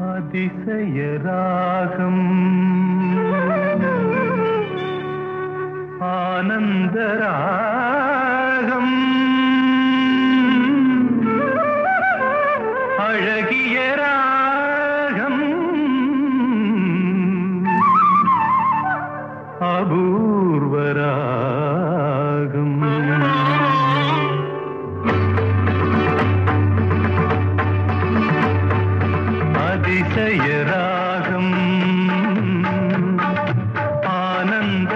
അതിശയരാഗം ആനന്ദരാഗം. അഴകിയരാ അതിശയരാഗം ആനന്ദരാഗം.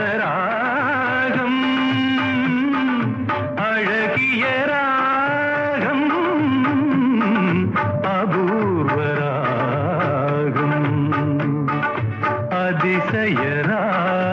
അഴകിയ രാഗം. അപൂർവരാഗം. അതിശയരാഗം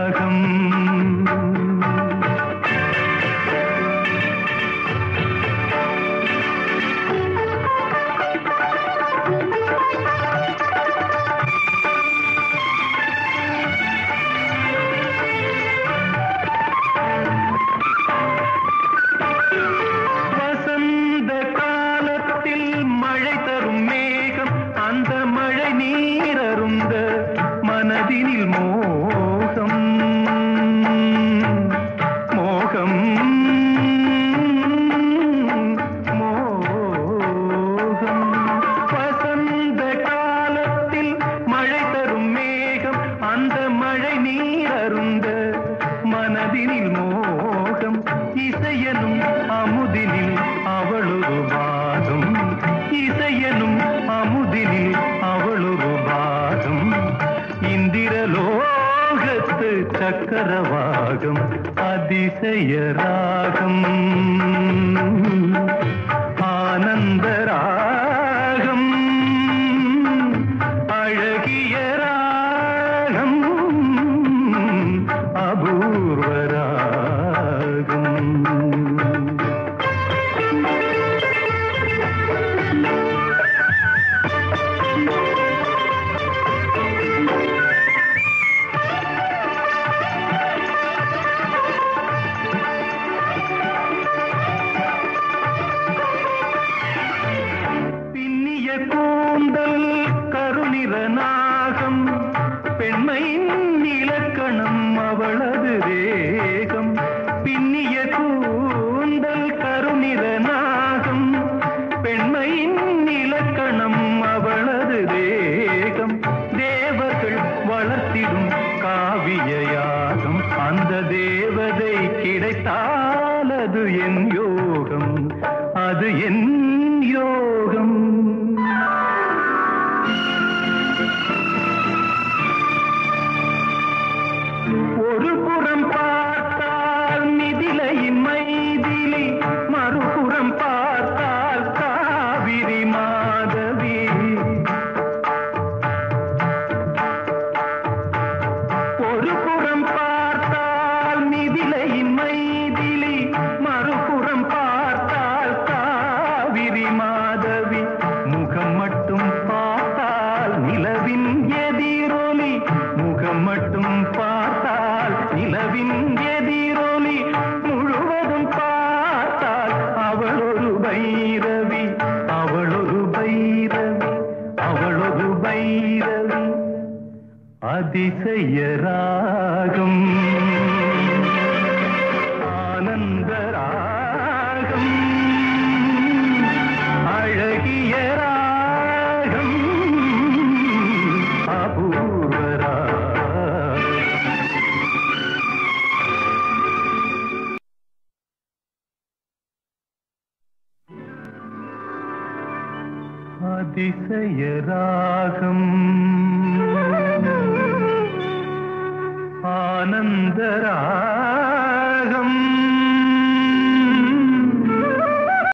மழை தரும் மேகம் அந்த மழை நீரருந்த மனதினில் மோ കരവാകം അതിശയരാഗം ആനന്ദരാഗം അഴകിയ രാഗം അപൂർവരാഗം. பின்னிய கூந்தல் கருணிர நாகம் பெண்மையின் இலக்கணம் அவளது வேகம். பின்னிய கூந்தல் கருணிர நாகம் பெண்மையின் இலக்கணம் அவளது வேகம். தேவர்கள் வளர்த்திடும் காவிய யாகம் அந்த தேவதை கிடைத்தால் அது என் யோகம் அது என் யோகம். நிலவின் எதிரொலி முழுவதும் பார்த்தால் அவளொரு பைரவி அவளொரு பைரவி அவளொரு பைரவி. அதிசயராகம் ஆனந்தராகம் அதிசயராகம் ஆனந்தராகம்